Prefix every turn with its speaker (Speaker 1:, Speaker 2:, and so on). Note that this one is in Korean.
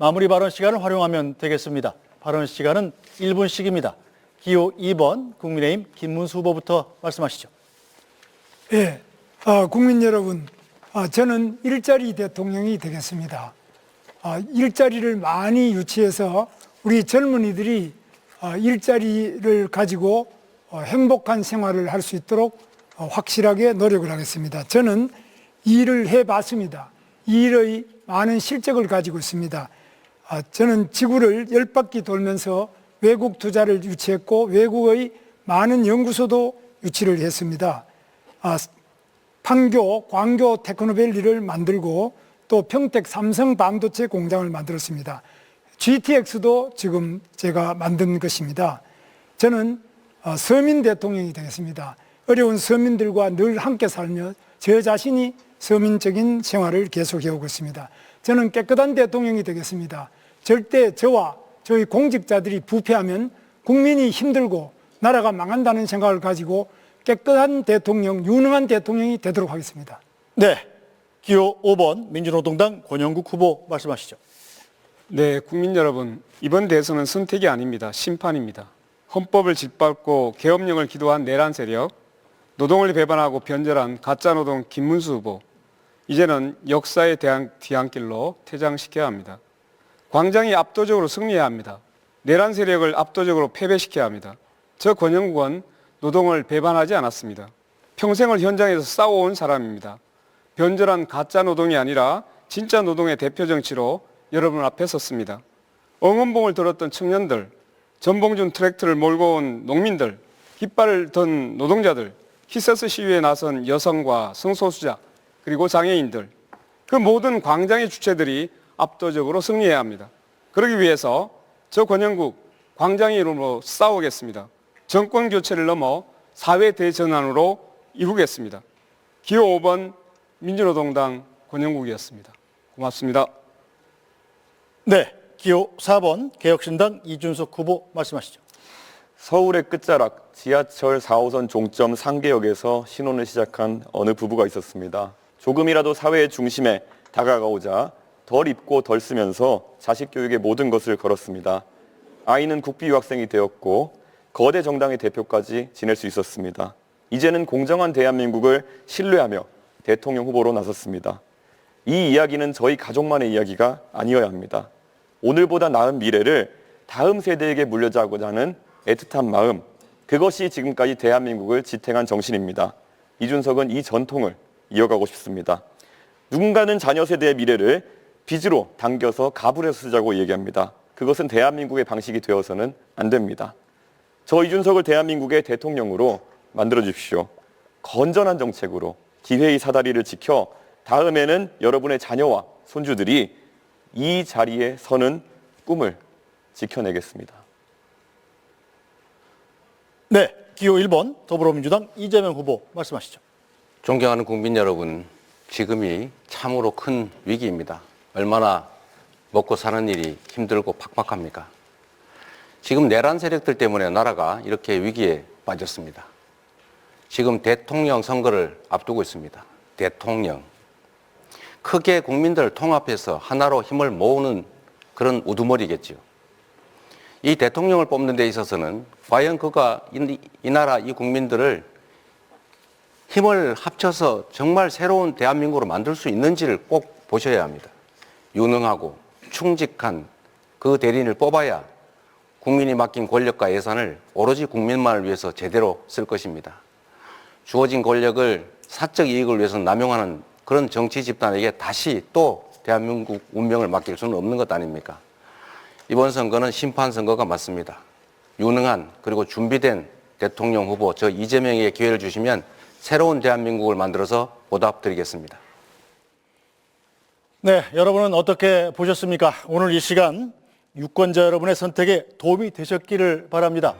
Speaker 1: 마무리 발언 시간을 활용하면 되겠습니다. 발언 시간은 1분씩입니다. 기호 2번 국민의힘 김문수 후보부터 말씀하시죠.
Speaker 2: 예, 아, 국민 여러분, 아, 저는 일자리 대통령이 되겠습니다. 아, 일자리를 많이 유치해서 우리 젊은이들이 아, 일자리를 가지고 어, 행복한 생활을 할 수 있도록 어, 확실하게 노력을 하겠습니다. 저는 이 일을 해봤습니다. 이 일의 많은 실적을 가지고 있습니다. 아, 저는 지구를 열 바퀴 돌면서 외국 투자를 유치했고 외국의 많은 연구소도 유치를 했습니다. 아, 판교, 광교 테크노밸리를 만들고 또 평택 삼성 반도체 공장을 만들었습니다. GTX도 지금 제가 만든 것입니다. 저는 어, 서민 대통령이 되겠습니다. 어려운 서민들과 늘 함께 살며 저 자신이 서민적인 생활을 계속해 오고 있습니다. 저는 깨끗한 대통령이 되겠습니다. 절대 저와 저희 공직자들이 부패하면 국민이 힘들고 나라가 망한다는 생각을 가지고 깨끗한 대통령, 유능한 대통령이 되도록 하겠습니다.
Speaker 1: 네, 기호 5번 민주노동당 권영국 후보 말씀하시죠.
Speaker 3: 네, 국민 여러분, 이번 대선은 선택이 아닙니다. 심판입니다. 헌법을 짓밟고 계엄령을 기도한 내란 세력, 노동을 배반하고 변절한 가짜 노동 김문수 후보, 이제는 역사의 대한 뒤안길로 퇴장시켜야 합니다. 광장이 압도적으로 승리해야 합니다. 내란 세력을 압도적으로 패배시켜야 합니다. 저 권영국은 노동을 배반하지 않았습니다. 평생을 현장에서 싸워온 사람입니다. 변절한 가짜 노동이 아니라 진짜 노동의 대표 정치로 여러분 앞에 섰습니다. 응원봉을 들었던 청년들, 전봉준 트랙터를 몰고 온 농민들, 깃발을 든 노동자들, 히세스 시위에 나선 여성과 성소수자, 그리고 장애인들, 그 모든 광장의 주체들이 압도적으로 승리해야 합니다. 그러기 위해서 저 권영국 광장의 이름으로 싸우겠습니다. 정권 교체를 넘어 사회 대전환으로 이루겠습니다. 기호 5번 민주노동당 권영국이었습니다. 고맙습니다.
Speaker 1: 네, 기호 4번 개혁신당 이준석 후보 말씀하시죠.
Speaker 4: 서울의 끝자락 지하철 4호선 종점 상계역에서 신혼을 시작한 어느 부부가 있었습니다. 조금이라도 사회의 중심에 다가가고자 덜 입고 덜 쓰면서 자식 교육의 모든 것을 걸었습니다. 아이는 국비 유학생이 되었고 거대 정당의 대표까지 지낼 수 있었습니다. 이제는 공정한 대한민국을 신뢰하며 대통령 후보로 나섰습니다. 이 이야기는 저희 가족만의 이야기가 아니어야 합니다. 오늘보다 나은 미래를 다음 세대에게 물려주고자 하는 애틋한 마음, 그것이 지금까지 대한민국을 지탱한 정신입니다. 이준석은 이 전통을 이어가고 싶습니다. 누군가는 자녀 세대의 미래를 빚으로 당겨서 가불해서 쓰자고 얘기합니다. 그것은 대한민국의 방식이 되어서는 안 됩니다. 저 이준석을 대한민국의 대통령으로 만들어 주십시오. 건전한 정책으로 기회의 사다리를 지켜 다음에는 여러분의 자녀와 손주들이 이 자리에 서는 꿈을 지켜내겠습니다.
Speaker 1: 네, 기호 1번 더불어민주당 이재명 후보 말씀하시죠.
Speaker 5: 존경하는 국민 여러분, 지금이 참으로 큰 위기입니다. 얼마나 먹고 사는 일이 힘들고 팍팍합니까? 지금 내란 세력들 때문에 나라가 이렇게 위기에 빠졌습니다. 지금 대통령 선거를 앞두고 있습니다. 대통령. 크게 국민들 통합해서 하나로 힘을 모으는 그런 우두머리겠지요. 이 대통령을 뽑는 데 있어서는 과연 그가 이, 이 나라 이 국민들을 힘을 합쳐서 정말 새로운 대한민국으로 만들 수 있는지를 꼭 보셔야 합니다. 유능하고 충직한 그 대리인을 뽑아야 국민이 맡긴 권력과 예산을 오로지 국민만을 위해서 제대로 쓸 것입니다. 주어진 권력을 사적 이익을 위해서 남용하는 그런 정치 집단에게 다시 또 대한민국 운명을 맡길 수는 없는 것 아닙니까? 이번 선거는 심판 선거가 맞습니다. 유능한 그리고 준비된 대통령 후보 저 이재명에게 기회를 주시면 새로운 대한민국을 만들어서 보답드리겠습니다.
Speaker 1: 네, 여러분은 어떻게 보셨습니까? 오늘 이 시간 유권자 여러분의 선택에 도움이 되셨기를 바랍니다.